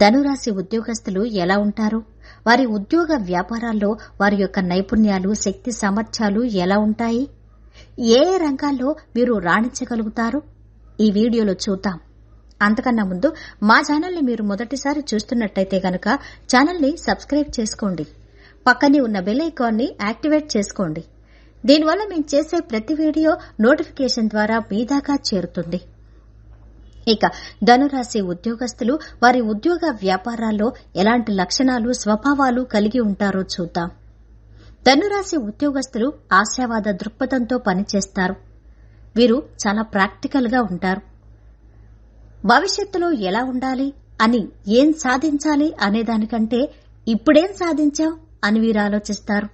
ధనురాశి ఉద్యోగస్తులు ఎలా ఉంటారు? వారి ఉద్యోగ వ్యాపారాల్లో వారి యొక్క నైపుణ్యాలు శక్తి సామర్థ్యాలు ఎలా ఉంటాయి? ఏ రంగాల్లో మీరు రాణించగలుగుతారు? ఈ వీడియోలో చూద్దాం. అంతకన్నా ముందు మా ఛానల్ని మీరు మొదటిసారి చూస్తున్నట్టయితే గనక ఛానల్ని సబ్స్క్రైబ్ చేసుకోండి. పక్కనే ఉన్న బెల్ ఐకాన్ని యాక్టివేట్ చేసుకోండి. దీనివల్ల మేము చేసే ప్రతి వీడియో నోటిఫికేషన్ ద్వారా మీ దాకా చేరుతుంది. ఇక ధనురాశి ఉద్యోగస్తులు వారి ఉద్యోగ వ్యాపారాల్లో ఎలాంటి లక్షణాలు స్వభావాలు కలిగి ఉంటారో చూద్దాం. ధనురాశి ఉద్యోగస్తులు ఆశావాద దృక్పథంతో పనిచేస్తారు. వీరు చాలా ప్రాక్టికల్గా ఉంటారు. భవిష్యత్తులో ఎలా ఉండాలి అని ఏం సాధించాలి అనేదానికంటే ఇప్పుడేం సాధించాం అని వీరు ఆలోచిస్తారు.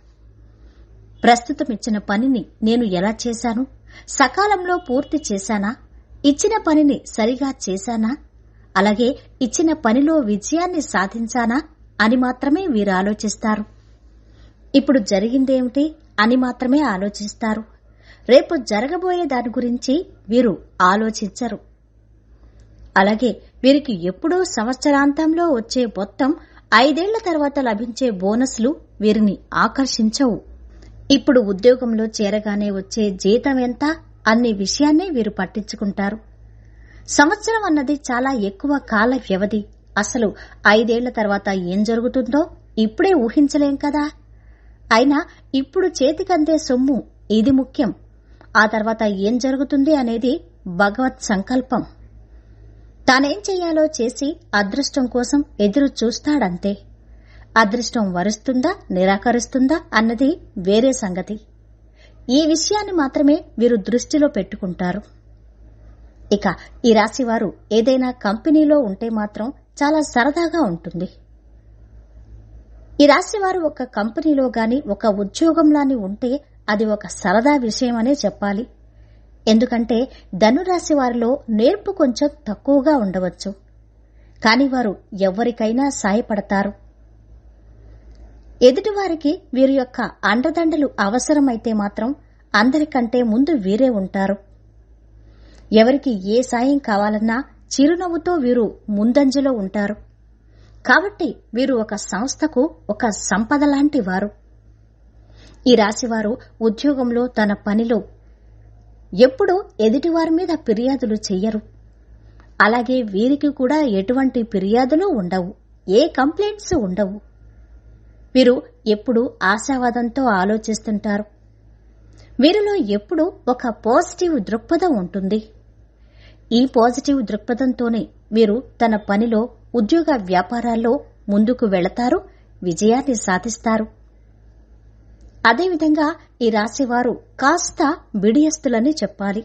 ప్రస్తుతం ఇచ్చిన పనిని నేను ఎలా చేశాను? సకాలంలో పూర్తి చేశానా? ఇచ్చిన పనిని సరిగా చేశానా? అలాగే ఇచ్చిన పనిలో విజయాన్ని సాధించానా? అని మాత్రమే వీరు ఆలోచిస్తారు. ఇప్పుడు జరిగిందేమిటి? అని మాత్రమే ఆలోచిస్తారు. రేపు జరగబోయే దాని గురించి వీరు ఆలోచించరు. అలాగే వీరికి ఎప్పుడూ సంవత్సరాంతంలో వచ్చే మొత్తం ఐదేళ్ళ తర్వాత లభించే బోనస్లు వీరిని ఆకర్షించవు. ఇప్పుడు ఉద్యోగంలో చేరగానే వచ్చే జీతం ఎంత? అనే విషయాన్నే వీరు పట్టించుకుంటారు. సంవత్సరం అన్నది చాలా ఎక్కువ కాల వ్యవధి. అసలు ఐదేళ్ళ తర్వాత ఏం జరుగుతుందో ఇప్పుడే ఊహించలేం కదా. అయినా ఇప్పుడు చేతికందే సొమ్ము ఇది ముఖ్యం. ఆ తర్వాత ఏం జరుగుతుంది అనేది భగవత్ సంకల్పం. తానేం చెయ్యాలో చేసి అదృష్టం కోసం ఎదురు చూస్తాడంతే. అదృష్టం వరుస్తుందా నిరాకరిస్తుందా అన్నది వేరే సంగతి. ఈ విషయాన్ని మాత్రమే వీరు దృష్టిలో పెట్టుకుంటారు. ఇక ఈ రాశివారు ఏదైనా కంపెనీలో ఉంటే మాత్రం చాలా సరదాగా ఉంటుంది. ఈ రాశివారు ఒక కంపెనీలో గాని ఒక ఉద్యోగంలాని ఉంటే అది ఒక సరదా విషయమనే చెప్పాలి. ఎందుకంటే ధనురాశి వారిలో నేర్పు కొంచెం తక్కువగా ఉండవచ్చు. కాని వారు ఎవరికైనా సాయపడతారు. ఎదుటివారికి వీరి యొక్క అండదండలు అవసరమైతే మాత్రం అందరికంటే ముందు వీరే ఉంటారు. ఎవరికి ఏ సాయం కావాలన్నా చిరునవ్వుతో వీరు ముందంజలో ఉంటారు. కాబట్టి వీరు ఒక సంస్థకు ఒక సంపద లాంటి వారు. ఈ రాశివారు ఉద్యోగంలో తన పనిలో ఎప్పుడూ ఎదుటివారి మీద ఫిర్యాదులు చెయ్యరు. అలాగే వీరికి కూడా ఎటువంటి ఫిర్యాదులు ఉండవు. ఏ కంప్లైంట్స్ ఉండవు. వీరు ఎప్పుడూ ఆశావాదంతో ఆలోచిస్తుంటారు. వీరిలో ఎప్పుడూ ఒక పాజిటివ్ దృక్పథం ఉంటుంది. ఈ పాజిటివ్ దృక్పథంతోనే వీరు తన పనిలో ఉద్యోగ వ్యాపారాల్లో ముందుకు వెళతారు విజయాన్ని సాధిస్తారు. అదేవిధంగా ఈ రాశివారు కాస్త బిడియస్తులని చెప్పాలి.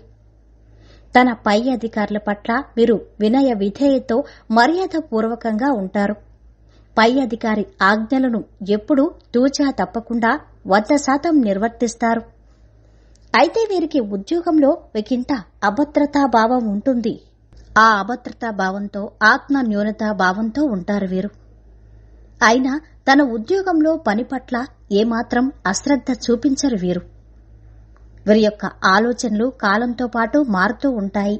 తన పై అధికారుల పట్ల వీరు వినయ విధేయతో మర్యాదపూర్వకంగా ఉంటారు. పై అధికారి ఆజ్ఞలను ఎప్పుడూ తూచా తప్పకుండా వంద శాతం నిర్వర్తిస్తారు. అయితే వీరికి ఉద్యోగంలో ఒకంత అభద్రతా భావం ఉంటుంది. ఆ అభద్రతా భావంతో ఆత్మ న్యూనతా భావంతో ఉంటారు వీరు. అయినా తన ఉద్యోగంలో పని పట్ల ఏమాత్రం అశ్రద్ధ చూపించరు వీరు. వీరి యొక్క ఆలోచనలు కాలంతో పాటు మారుతూ ఉంటాయి.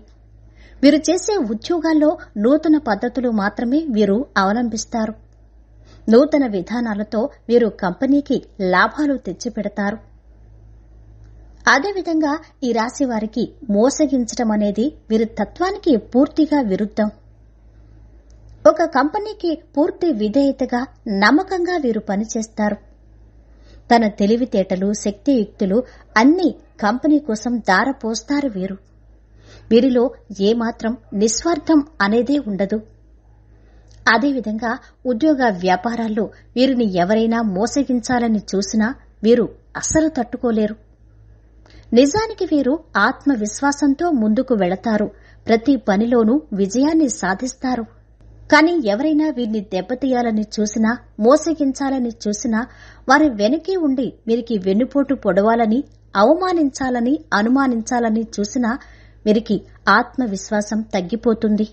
వీరు చేసే ఉద్యోగాల్లో నూతన పద్ధతులు మాత్రమే వీరు అవలంబిస్తారు. నూతన విధానాలతో వీరు కంపెనీకి లాభాలు తెచ్చిపెడతారు. అదేవిధంగా ఈ రాశి వారికి మోసగించడం అనేది వీరి తత్వానికి పూర్తిగా విరుద్ధం. ఒక కంపెనీకి పూర్తి విధేయతగా నమ్మకంగా వీరు పనిచేస్తారు. తన తెలివితేటలు శక్తియుక్తులు అన్ని కంపెనీ కోసం దారపోస్తారు వీరు. వీరిలో ఏమాత్రం నిస్వార్థం అనేదే ఉండదు. అదేవిధంగా ఉద్యోగ వ్యాపారాల్లో వీరిని ఎవరైనా మోసగించాలని చూసినా వీరు అస్సలు తట్టుకోలేరు. నిజానికి వీరు ఆత్మవిశ్వాసంతో ముందుకు వెళతారు. ప్రతి పనిలోనూ విజయాన్ని సాధిస్తారు. కాని ఎవరైనా వీరిని దెబ్బతీయాలని చూసినా మోసగించాలని చూసినా వారి వెనకే ఉండి వీరికి వెన్నుపోటు పొడవాలని అవమానించాలని అనుమానించాలని చూసినా వీరికి ఆత్మవిశ్వాసం తగ్గిపోతుంది.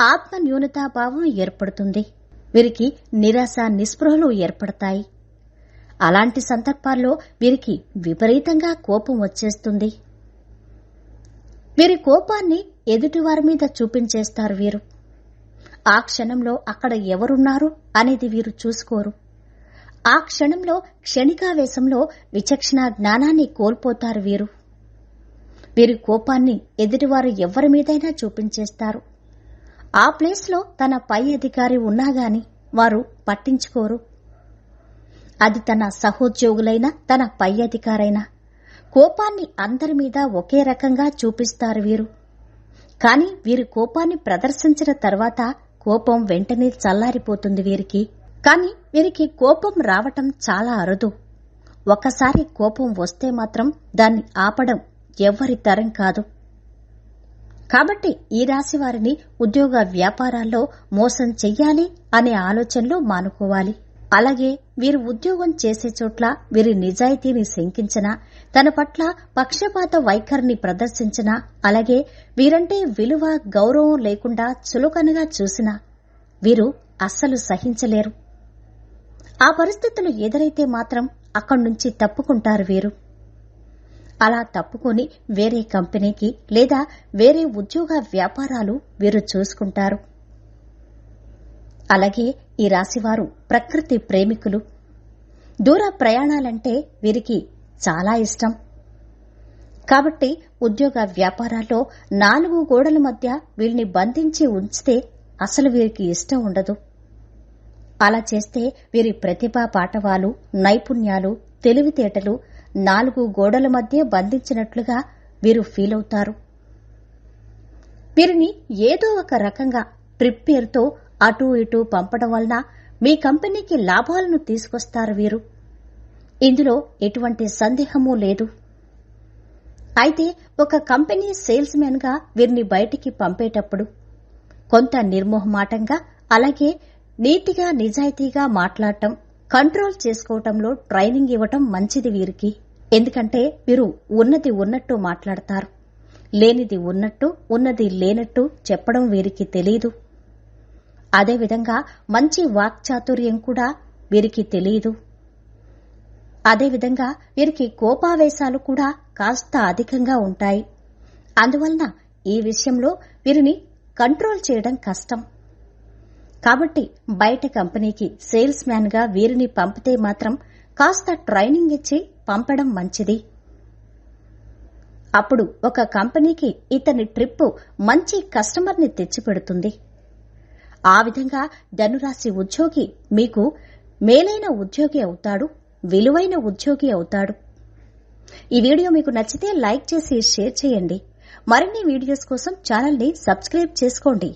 ఆత్మ న్యూనతాభావం ఏర్పడుతుంది. వీరికి నిరాశ నిస్పృహలు ఏర్పడతాయి. అలాంటి సందర్భాల్లో వీరికి విపరీతంగా కోపం వచ్చేస్తుంది. వీరి కోపాన్ని ఎదుటివారి మీద చూపించేస్తారు వీరు. ఆ క్షణంలో అక్కడ ఎవరున్నారు అనేది వీరు చూసుకోరు. ఆ క్షణంలో క్షణికావేశంలో విచక్షణ జ్ఞానాన్ని కోల్పోతారు వీరు. వీరి కోపాన్ని ఎదుటివారు ఎవరి మీదైనా చూపించేస్తారు. ఆ ప్లేస్లో తన పై అధికారి ఉన్నా గాని వారు పట్టించుకోరు. అది తన సహోద్యోగులైన తన పై అధికారైనా. కోపాన్ని అందరి మీద ఒకే రకంగా చూపిస్తారు వీరు. కాని వీరి కోపాన్ని ప్రదర్శించిన తర్వాత కోపం వెంటనే చల్లారిపోతుంది వీరికి. కాని వీరికి కోపం రావటం చాలా అరుదు. ఒకసారి కోపం వస్తే మాత్రం దాన్ని ఆపడం ఎవ్వరి తరం కాదు. కాబట్టి ఈ రాశి వారిని ఉద్యోగ వ్యాపారాల్లో మోసం చెయ్యాలి అనే ఆలోచనలు మానుకోవాలి. అలాగే వీరు ఉద్యోగం చేసే చోట్ల వీరి నిజాయితీని శంకించిన తన పట్ల పక్షపాత వైఖరిని ప్రదర్శించిన అలాగే వీరంటే విలువ గౌరవం లేకుండా చులకనగా చూసినా వీరు అస్సలు సహించలేరు. ఆ పరిస్థితులు ఎదురైతే మాత్రం అక్కడి నుంచి తప్పుకుంటారు వీరు. అలా తప్పుకొని వేరే కంపెనీకి లేదా వేరే ఉద్యోగ వ్యాపారాలు వీరు చూసుకుంటారు. అలాగే ఈ రాశివారు ప్రకృతి ప్రేమికులు. దూర ప్రయాణాలంటే వీరికి చాలా ఇష్టం. కాబట్టి ఉద్యోగ వ్యాపారాల్లో నాలుగు గోడల మధ్య వీరిని బంధించి ఉంచితే అసలు వీరికి ఇష్టం ఉండదు. అలా చేస్తే వీరి ప్రతిభా పాఠవాలు నైపుణ్యాలు తెలివితేటలు నాలుగు గోడల మధ్య బంధించినట్లుగా వీరు ఫీల్ అవుతారు వీరిని ఏదో ఒక రకంగా ట్రిప్ పేరుతో అటూ ఇటూ పంపడం వలన మీ కంపెనీకి లాభాలను తీసుకొస్తారు వీరు. ఇందులో ఎటువంటి సందేహమూ లేదు. అయితే ఒక కంపెనీ సేల్స్గా వీరిని బయటికి పంపేటప్పుడు కొంత నిర్మోహమాటంగా అలాగే నీతిగా నిజాయితీగా మాట్లాడటం కంట్రోల్ చేసుకోవటంలో ట్రైనింగ్ ఇవ్వటం మంచిది వీరికి. ఎందుకంటే వీరు ఉన్నది ఉన్నట్టు మాట్లాడతారు. లేనిది ఉన్నట్టు ఉన్నది లేనట్టు చెప్పడం వీరికి తెలియదు అదేవిధంగా మంచి వాక్చాతుర్యం కూడా వీరికి తెలియదు అదేవిధంగా వీరికి కోపావేశాలు కూడా కాస్త అధికంగా ఉంటాయి. అందువలన ఈ విషయంలో వీరిని కంట్రోల్ చేయడం కష్టం. కాబట్టి బయట కంపెనీకి సేల్స్ మ్యాన్గా వీరిని పంపితే మాత్రం కాస్త ట్రైనింగ్ ఇచ్చి పంపడం మంచిది. అప్పుడు ఒక కంపెనీకి ఇతని ట్రిప్ మంచి కస్టమర్ని తెచ్చిపెడుతుంది. ఆ విధంగా ధనురాశి ఉద్యోగి మీకు మేలైన ఉద్యోగి అవుతాడు విలువైన ఉద్యోగి అవుతాడు. ఈ వీడియో మీకు నచ్చితే లైక్ చేసి షేర్ చేయండి. మరిన్ని వీడియోస్ కోసం ఛానల్ని సబ్స్క్రైబ్ చేసుకోండి.